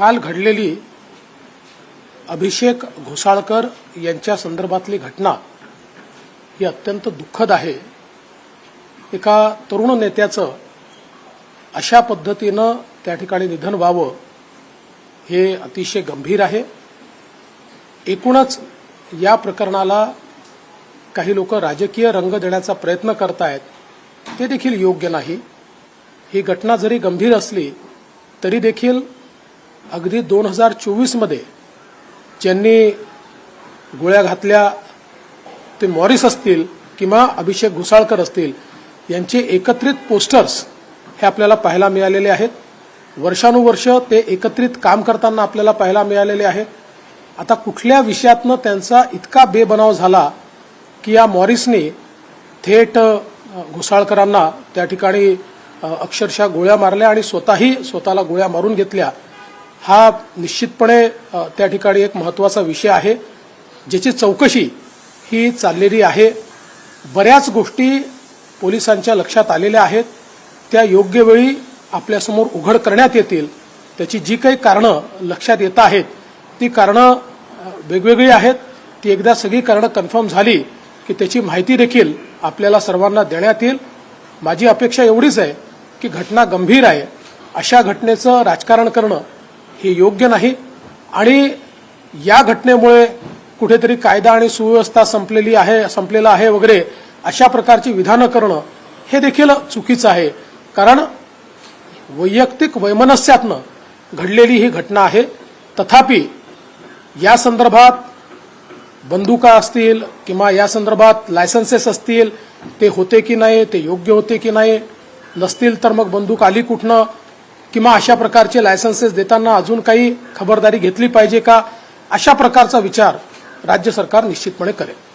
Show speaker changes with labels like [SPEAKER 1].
[SPEAKER 1] काल घडलेली अभिषेक घोसाळकर यांच्या संदर्भातली घटना ही अत्यंत दुःखद आहे. एका तरुण नेत्याचं अशा पद्धतीनं त्या ठिकाणी निधन व्हावं हे अतिशय गंभीर आहे. एकूणच या प्रकरणाला काही लोक राजकीय रंग देण्याचा प्रयत्न करतायत ते देखील योग्य नाही. ही घटना जरी गंभीर असली तरी देखील अगदी दोन हजार चोवीसमध्ये ज्यांनी गोळ्या घातल्या ते मॉरिस असतील किंवा अभिषेक घुसाळकर असतील यांचे एकत्रित पोस्टर्स हे आपल्याला पाहायला मिळालेले आहेत. वर्षानुवर्ष ते एकत्रित काम करताना आपल्याला पाहायला मिळालेले आहे. आता कुठल्या विषयातनं त्यांचा इतका बेबनाव झाला की या मॉरिसने थेट घुसाळकरांना त्या ठिकाणी अक्षरशः गोळ्या मारल्या आणि स्वतःही स्वतःला गोळ्या मारून घेतल्या. हा निश्चितपणे त्या ठिकाणी एक महत्त्वाचा विषय आहे ज्याची चौकशी ही चाललेली आहे. बऱ्याच गोष्टी पोलिसांच्या लक्षात आलेल्या आहेत. त्या योग्य वेळी आपल्यासमोर उघड करण्यात येतील. त्याची जी काही कारणं लक्षात येत आहेत ती कारणं वेगवेगळी आहेत. ती एकदा सगळी कारणं कन्फर्म झाली की त्याची माहिती देखील आपल्याला सर्वांना देण्यात येईल. माझी अपेक्षा एवढीच आहे की घटना गंभीर आहे. अशा घटनेचं राजकारण करणं हे योग्य नाही. आणि या घटनेमुळे कुठेतरी कायदा आणि सुव्यवस्था संपलेली आहे संपलेला आहे वगैरे अशा प्रकारची विधानं करणं हे देखील चुकीचं आहे. कारण वैयक्तिक वैमनस्यातनं घडलेली ही घटना आहे. तथापि या संदर्भात बंदुका असतील किंवा या संदर्भात लायसन्सेस असतील ते होते की नाही ते योग्य होते की नाही नसतील तर मग बंदूक आली कुठनं? किंवा अशा प्रकारचे लायसन्सेस देताना अजून काही खबरदारी घेतली पाहिजे का? अशा प्रकारचा विचार राज्य सरकार निश्चितपणे करेल.